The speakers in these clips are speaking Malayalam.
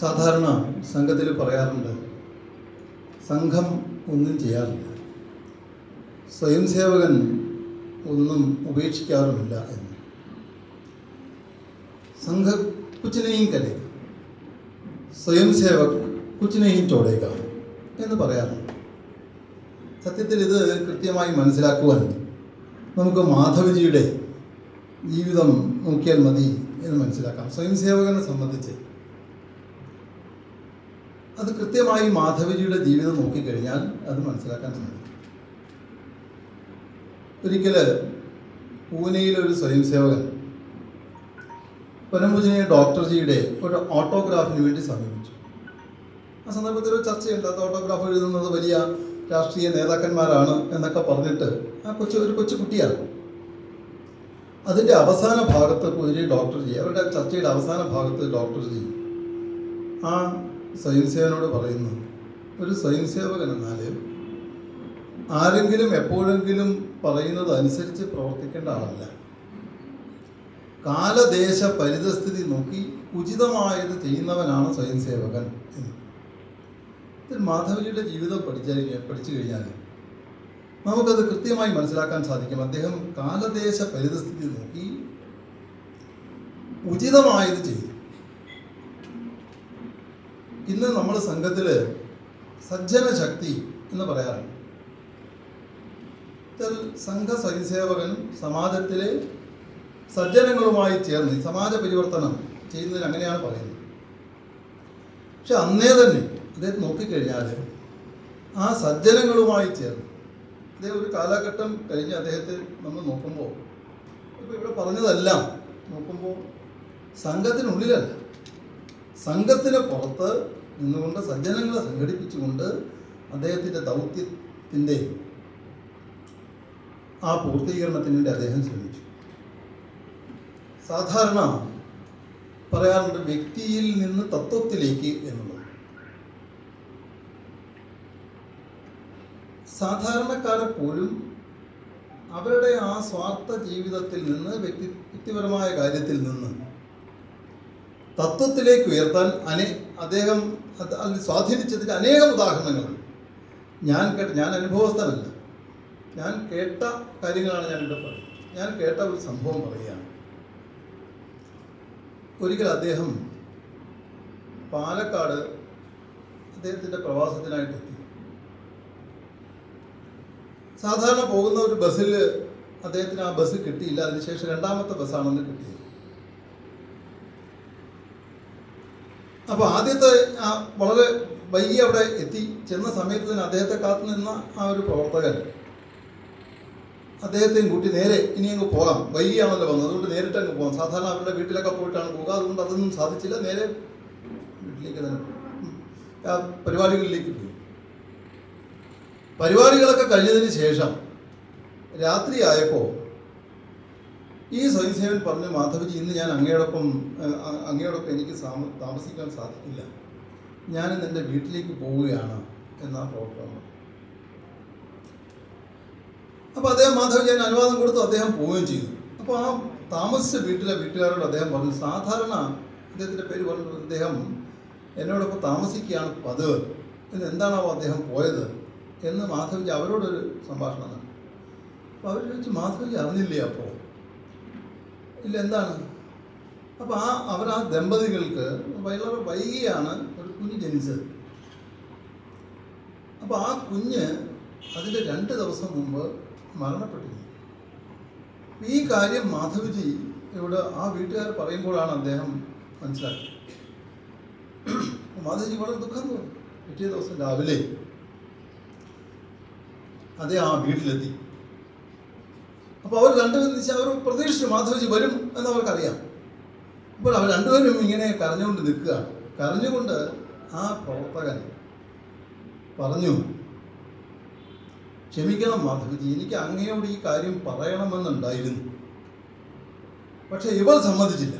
സാധാരണ സംഘത്തിൽ പറയാറുണ്ട് സംഘം ഒന്നും ചെയ്യാറില്ല. സ്വയം സേവകൻ ഒന്നും ഉപേക്ഷിക്കാറുമില്ല എന്ന്. സംഘ കുച്ചിനെയും കലേ സ്വയം സേവക് കുച്ചിനെയും ചോടേക എന്ന് പറയാറുണ്ട്. സത്യത്തിൽ ഇത് കൃത്യമായി മനസ്സിലാക്കുവാൻ നമുക്ക് മാധവജിയുടെ ജീവിതം നോക്കിയാൽ മതി എന്ന് മനസ്സിലാക്കാം. സ്വയം സേവകനെ സംബന്ധിച്ച് അത് കൃത്യമായി മാധവജിയുടെ ജീവിതം നോക്കിക്കഴിഞ്ഞാൽ അത് മനസ്സിലാക്കാൻ സാധിക്കും. ഒരിക്കൽ പൂനെയിലൊരു സ്വയം സേവകൻ പരംപൂജനീയ ഡോക്ടർജിയുടെ ഒരു ഓട്ടോഗ്രാഫിന് വേണ്ടി സമീപിച്ചു. ആ സന്ദർഭത്തിൽ ഒരു ചർച്ചയുണ്ട്. അത് ഓട്ടോഗ്രാഫ് എഴുതുന്നത് വലിയ രാഷ്ട്രീയ നേതാക്കന്മാരാണ് എന്നൊക്കെ പറഞ്ഞിട്ട് ആ കൊച്ചു ഒരു കൊച്ചു കുട്ടിയാണ്. അതിന്റെ അവസാന ഭാഗത്ത് പൂജനി ഡോക്ടർജി അവരുടെ ചർച്ചയുടെ അവസാന ഭാഗത്ത് ഡോക്ടർജി ആ സ്വയംസേവനോട് പറയുന്നു ഒരു സ്വയംസേവകൻ എന്നാൽ ആരെങ്കിലും എപ്പോഴെങ്കിലും പറയുന്നത് അനുസരിച്ച് പ്രവർത്തിക്കേണ്ട ആളല്ല. കാലദേശ പരിതസ്ഥിതി നോക്കി ഉചിതമായത് ചെയ്യുന്നവനാണ് സ്വയംസേവകൻ എന്ന്. ഇതിൽ മാധവജിയുടെ ജീവിതം പഠിച്ചാൽ പഠിച്ചു കഴിഞ്ഞാൽ നമുക്കത് കൃത്യമായി മനസ്സിലാക്കാൻ സാധിക്കും. അദ്ദേഹം കാലദേശ പരിതസ്ഥിതി നോക്കി ഉചിതമായത് ചെയ്തു. ഇന്ന് നമ്മൾ സംഘത്തിൽ സജ്ജന ശക്തി എന്ന് പറയാറുണ്ട്. സംഘ സ്വയംസേവകൻ സമാജത്തിലെ സജ്ജനങ്ങളുമായി ചേർന്ന് സമാജ പരിവർത്തനം ചെയ്യുന്നതിന് അങ്ങനെയാണ് പറയുന്നത്. പക്ഷെ അന്നേ തന്നെ അദ്ദേഹം നോക്കിക്കഴിഞ്ഞാൽ ആ സജ്ജനങ്ങളുമായി ചേർന്ന് അദ്ദേഹം ഒരു കാലഘട്ടം കഴിഞ്ഞ് അദ്ദേഹത്തെ നമ്മൾ നോക്കുമ്പോൾ ഇപ്പോൾ ഇവിടെ പറഞ്ഞതെല്ലാം നോക്കുമ്പോൾ സംഘത്തിനുള്ളിലല്ല. സംഘത്തിന് പുറത്ത് നിന്നുകൊണ്ട് സജ്ജനങ്ങളെ സംഘടിപ്പിച്ചുകൊണ്ട് അദ്ദേഹത്തിന്റെ ദൗത്യത്തിന്റെ ആ പൂർത്തീകരണത്തിന് വേണ്ടി അദ്ദേഹം ശ്രമിച്ചു. സാധാരണ പറയാറുണ്ട് വ്യക്തിയിൽ നിന്ന് തത്വത്തിലേക്ക് എന്നുള്ളത്. സാധാരണക്കാരെ പോലും അവരുടെ ആ സ്വാർത്ഥ ജീവിതത്തിൽ നിന്ന് വ്യക്തി വ്യക്തിപരമായ കാര്യത്തിൽ നിന്ന് തത്വത്തിലേക്ക് ഉയർത്താൻ അനേ അദ്ദേഹം അത് അതിൽ സ്വാധീനിച്ചതിന്റെ അനേകം ഉദാഹരണങ്ങളുണ്ട് ഞാൻ കേട്ട ഞാൻ അനുഭവസ്ഥനല്ല. ഞാൻ കേട്ട കാര്യങ്ങളാണ് ഞാൻ ഇവിടെ പറയുന്നത്. ഞാൻ കേട്ട ഒരു സംഭവം പറയുകയാണ്. ഒരിക്കൽ അദ്ദേഹം പാലക്കാട് അദ്ദേഹത്തിന്റെ പ്രവാസത്തിനായിട്ട് എത്തി. സാധാരണ പോകുന്ന ഒരു ബസ്സിൽ അദ്ദേഹത്തിന് ആ ബസ് കിട്ടിയില്ല. അതിനുശേഷം രണ്ടാമത്തെ ബസ്സാണെന്ന് കിട്ടിയത് അപ്പോൾ ആദ്യത്തെ വളരെ വൈകി അവിടെ എത്തി. ചെന്ന സമയത്ത് തന്നെ അദ്ദേഹത്തെ കാത്തു നിന്ന ആ ഒരു പ്രവർത്തകൻ. അദ്ദേഹത്തെയും കൂട്ടി നേരെ ഇനി അങ്ങ് പോകാം. വൈകിയാണല്ലോ വന്നത്. അതുകൊണ്ട് നേരിട്ട് അങ്ങ് പോകാം. സാധാരണ അവരുടെ വീട്ടിലൊക്കെ പോയിട്ടാണ് പോകുക. അതുകൊണ്ട് അതൊന്നും സാധിച്ചില്ല. നേരെ വീട്ടിലേക്ക് തന്നെ. ആ പരിപാടികളിലേക്ക് പോയി. പരിപാടികളൊക്കെ കഴിഞ്ഞതിന് ശേഷം രാത്രിയായപ്പോൾ ഈ സ്വയംസേവൻ പറഞ്ഞു മാധവജി ഇന്ന് ഞാൻ അങ്ങയോടൊപ്പം അങ്ങയോടൊപ്പം എനിക്ക് താമസിക്കാൻ സാധിക്കില്ല. ഞാനിന്ന് എന്റെ വീട്ടിലേക്ക് പോവുകയാണ് എന്നാ പ്രവർത്തനം അപ്പോൾ അദ്ദേഹം മാധവജി അതിന് അനുവാദം കൊടുത്തു അദ്ദേഹം പോവുകയും ചെയ്തു. അപ്പോൾ ആ താമസിച്ച വീട്ടിലെ വീട്ടുകാരോട് അദ്ദേഹം പറഞ്ഞു സാധാരണ അദ്ദേഹത്തിന്റെ പേര് പറഞ്ഞു അദ്ദേഹം എന്നോടൊപ്പം താമസിക്കുകയാണ് പതിവ്. എന്ന് എന്താണാവോ അദ്ദേഹം പോയത്? എന്ന് മാധവജി അവരോടൊരു സംഭാഷണം നടത്തി. അപ്പോൾ അവർ ചോദിച്ചു മാധവജി അറിഞ്ഞില്ലേ അപ്പോൾ ഇല്ല എന്താണ്? അപ്പോൾ ആ അവർ ആ ദമ്പതികൾക്ക് വളരെ വൈകിയാണ് ഒരു കുഞ്ഞ് ജനിച്ചത്. അപ്പോൾ ആ കുഞ്ഞ് അതിന്റെ രണ്ട് ദിവസം മുമ്പ് മരണപ്പെട്ടിരുന്നു. ഈ കാര്യം മാധവജി ഇവിടെ ആ വീട്ടുകാർ പറയുമ്പോഴാണ് അദ്ദേഹം മനസ്സിലാക്കിയത്. മാധവജി വളരെ ദുഃഖം തോന്നി. പിറ്റേ ദിവസം രാവിലെ അദ്ദേഹം ആ വീട്ടിലെത്തി. അപ്പോൾ അവർ രണ്ടുപേരും വെച്ചാൽ അവർ പ്രതീക്ഷിച്ചു മാധവജി വരും എന്ന് അവർക്കറിയാം. അപ്പോൾ അവർ രണ്ടുപേരും ഇങ്ങനെ കരഞ്ഞുകൊണ്ട് നിൽക്കുകയാണ്. കരഞ്ഞുകൊണ്ട് ആ പ്രവർത്തകൻ പറഞ്ഞു ക്ഷമിക്കണം മാധവജി എനിക്ക് അങ്ങയോട് ഈ കാര്യം പറയണമെന്നുണ്ടായിരുന്നു. പക്ഷെ ഇവർ സമ്മതിച്ചില്ല.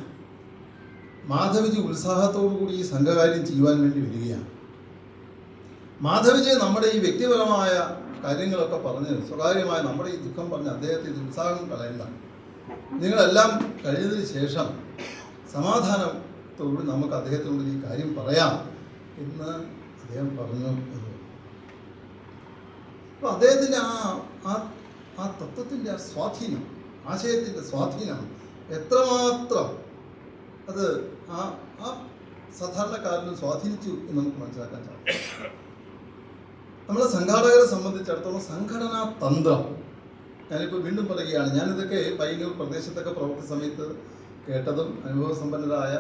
മാധവജി ഉത്സാഹത്തോടു കൂടി ഈ സംഘകാര്യം ചെയ്യുവാൻ വേണ്ടി വരികയാണ്. മാധവജി നമ്മുടെ ഈ വ്യക്തിപരമായ കാര്യങ്ങളൊക്കെ പറഞ്ഞ് സ്വകാര്യമായ നമ്മുടെ ഈ ദുഃഖം പറഞ്ഞ് അദ്ദേഹത്തെ ഉത്സാഹം കളയണ്ട നിങ്ങളെല്ലാം കഴിഞ്ഞതിന് ശേഷം സമാധാനത്തോട് നമുക്ക് അദ്ദേഹത്തിനോട് ഈ കാര്യം പറയാം എന്ന് അദ്ദേഹം പറഞ്ഞു എന്ന്. അപ്പോൾ അദ്ദേഹത്തിന്റെ ആ ആ ആ തത്വത്തിന്റെ ആ സ്വാധീനം ആശയത്തിന്റെ സ്വാധീനം എത്രമാത്രം അത് ആ ആ സാധാരണക്കാരനും സ്വാധീനിച്ചു എന്ന് നമുക്ക് മനസ്സിലാക്കാൻ സാധിക്കും. നമ്മളെ സംഘാടകരെ സംബന്ധിച്ചിടത്തോളം സംഘടനാ തന്ത്രം. ഞാനിപ്പോൾ വീണ്ടും പറയുകയാണ് ഞാനിതൊക്കെ പയ്യന്നൂർ പ്രദേശത്തൊക്കെ പ്രവർത്തി സമയത്ത് കേട്ടതും അനുഭവസമ്പന്നരായ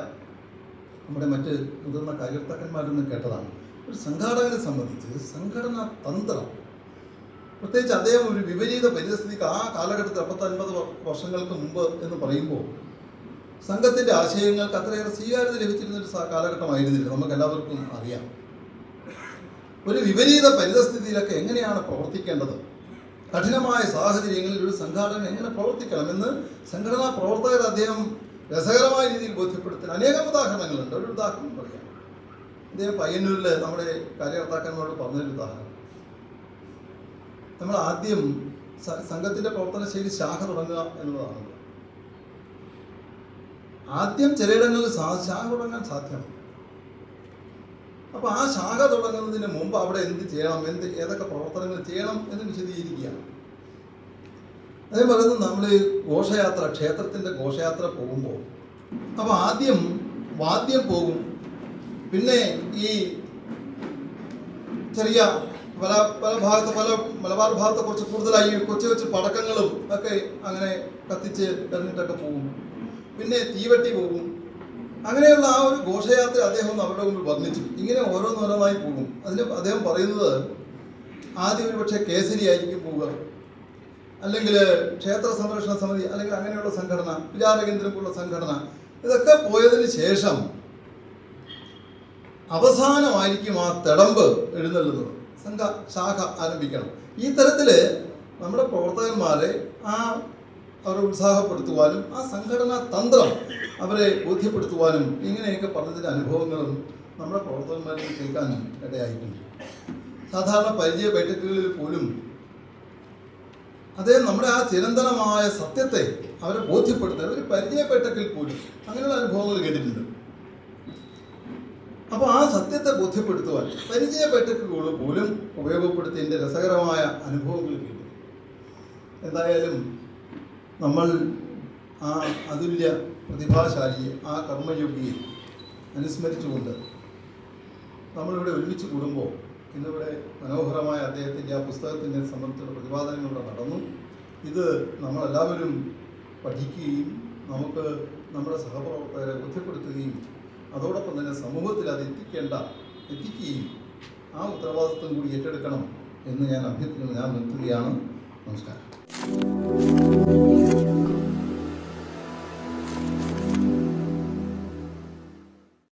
നമ്മുടെ മറ്റ് മുതിർന്ന കാര്യകർത്താക്കന്മാരിൽ നിന്നും കേട്ടതാണ്. ഒരു സംഘാടകനെ സംബന്ധിച്ച് സംഘടനാ തന്ത്രം. പ്രത്യേകിച്ച് അദ്ദേഹം ഒരു വിപരീത പരിസ്ഥിതിക്ക് ആ കാലഘട്ടത്തിൽ അമ്പത്തൻപത് വർഷങ്ങൾക്ക് മുമ്പ് എന്ന് പറയുമ്പോൾ സംഘത്തിന്റെ ആശയങ്ങൾക്ക് അത്രയേറെ സ്വീകാര്യത ലഭിച്ചിരുന്ന ഒരു കാലഘട്ടമായിരുന്നില്ല. നമുക്ക് എല്ലാവർക്കും അറിയാം. ഒരു വിപരീത പരിതസ്ഥിതിയിലൊക്കെ എങ്ങനെയാണ് പ്രവർത്തിക്കേണ്ടത്? കഠിനമായ സാഹചര്യങ്ങളിൽ ഒരു സംഘാടകൻ എങ്ങനെ പ്രവർത്തിക്കണം എന്ന് സംഘടനാ പ്രവർത്തകർ അദ്ദേഹം രസകരമായ രീതിയിൽ ബോധ്യപ്പെടുത്തുന്ന അനേകം ഉദാഹരണങ്ങളുണ്ട്. ഒരു ഉദാഹരണം പറയാം. അദ്ദേഹം പയ്യന്നൂരിൽ നമ്മുടെ കാര്യകർത്താക്കന്മാരോട് പറഞ്ഞൊരു ഉദാഹരണം. നമ്മൾ ആദ്യം സംഘത്തിന്റെ പ്രവർത്തന ശൈലി ശാഖ തുടങ്ങുക എന്നുള്ളതാണ്. ആദ്യം ചിലയിടങ്ങളിൽ ശാഖ തുടങ്ങാൻ സാധ്യമാണ് അപ്പൊ ആ ശാഖ തുടങ്ങുന്നതിന് മുമ്പ് അവിടെ എന്ത് ചെയ്യണം? എന്ത് ഏതൊക്കെ പ്രവർത്തനങ്ങൾ ചെയ്യണം എന്ന് വിശദീകരിക്കുകയാണ്. അതേ പറയുന്നത് നമ്മൾ ഘോഷയാത്ര ക്ഷേത്രത്തിന്റെ ഘോഷയാത്ര പോകുമ്പോൾ അപ്പോൾ ആദ്യം വാദ്യം പോകും. പിന്നെ ഈ ചെറിയ പല പല ഭാഗത്ത് പല മലബാർ ഭാഗത്ത് കുറച്ച് കൂടുതലായി കൊച്ചു കൊച്ചു പടക്കങ്ങളും ഒക്കെ അങ്ങനെ കത്തിച്ച് എറിഞ്ഞിട്ടൊക്കെ പോകും. പിന്നെ തീവട്ടി പോകും. അങ്ങനെയുള്ള ആ ഒരു ഘോഷയാത്ര അദ്ദേഹം അവരുടെ മുമ്പിൽ വർണിച്ചു. ഇങ്ങനെ ഓരോന്നോരോന്നായി പോകും. അതിന് അദ്ദേഹം പറയുന്നത് ആദ്യം ഒരു പക്ഷേ കേസരി ആയിരിക്കും പോവുക. അല്ലെങ്കിൽ ക്ഷേത്ര സംരക്ഷണ സമിതി അല്ലെങ്കിൽ അങ്ങനെയുള്ള സംഘടന വിചാരകേന്ദ്രം പോലുള്ള സംഘടന ഇതൊക്കെ പോയതിന് ശേഷം അവസാനമായിരിക്കും ആ തിടമ്പ് എഴുന്നള്ളുന്നത്. സംഘ ശാഖ ആരംഭിക്കണം. ഈ തരത്തിൽ നമ്മുടെ പ്രവർത്തകന്മാരെ ആ അവരെ ഉത്സാഹപ്പെടുത്തുവാനും ആ സംഘടനാ തന്ത്രം അവരെ ബോധ്യപ്പെടുത്തുവാനും ഇങ്ങനെയൊക്കെ പറഞ്ഞതിന്റെ അനുഭവങ്ങളും നമ്മുടെ പ്രവർത്തകന്മാരിൽ കേൾക്കാൻ ഇടയായിട്ടുണ്ട്. സാധാരണ പരിചയ ബൈഠക്കുകളിൽ പോലും അതേ നമ്മുടെ ആ ചിരന്തനമായ സത്യത്തെ അവരെ ബോധ്യപ്പെടുത്തുക ഒരു പരിചയപ്പെട്ടക്കിൽ പോലും അങ്ങനെയുള്ള അനുഭവങ്ങൾ കേട്ടിട്ടുണ്ട്. അപ്പോൾ ആ സത്യത്തെ ബോധ്യപ്പെടുത്തുവാൻ പരിചയപ്പെട്ടക്കുകൾ പോലും ഉപയോഗപ്പെടുത്തിയതിന്റെ രസകരമായ അനുഭവങ്ങൾ കിട്ടും എന്തായാലും നമ്മൾ ആ അതുല്യ പ്രതിഭാശാലിയെ ആ കർമ്മയോഗിയെ അനുസ്മരിച്ചുകൊണ്ട് നമ്മളിവിടെ ഒരുമിച്ച് കൂടുമ്പോൾ ഇന്നിവിടെ മനോഹരമായ അദ്ദേഹത്തിന്റെ ആ പുസ്തകത്തിനെ സംബന്ധിച്ചുള്ള പ്രതിപാദനങ്ങളിലൂടെ നടന്നു. ഇത് നമ്മളെല്ലാവരും പഠിക്കുകയും നമുക്ക് നമ്മുടെ സഹപ്രവർത്തകരെ ബോധ്യപ്പെടുത്തുകയും അതോടൊപ്പം തന്നെ സമൂഹത്തിൽ അത് എത്തിക്കേണ്ട എത്തിക്കുകയും ആ ഉത്തരവാദിത്വം കൂടി ഏറ്റെടുക്കണം എന്ന് ഞാൻ അഭ്യർത്ഥിക്കുന്നു. ഞാൻ നിർത്തുകയാണ്. നമസ്കാരം.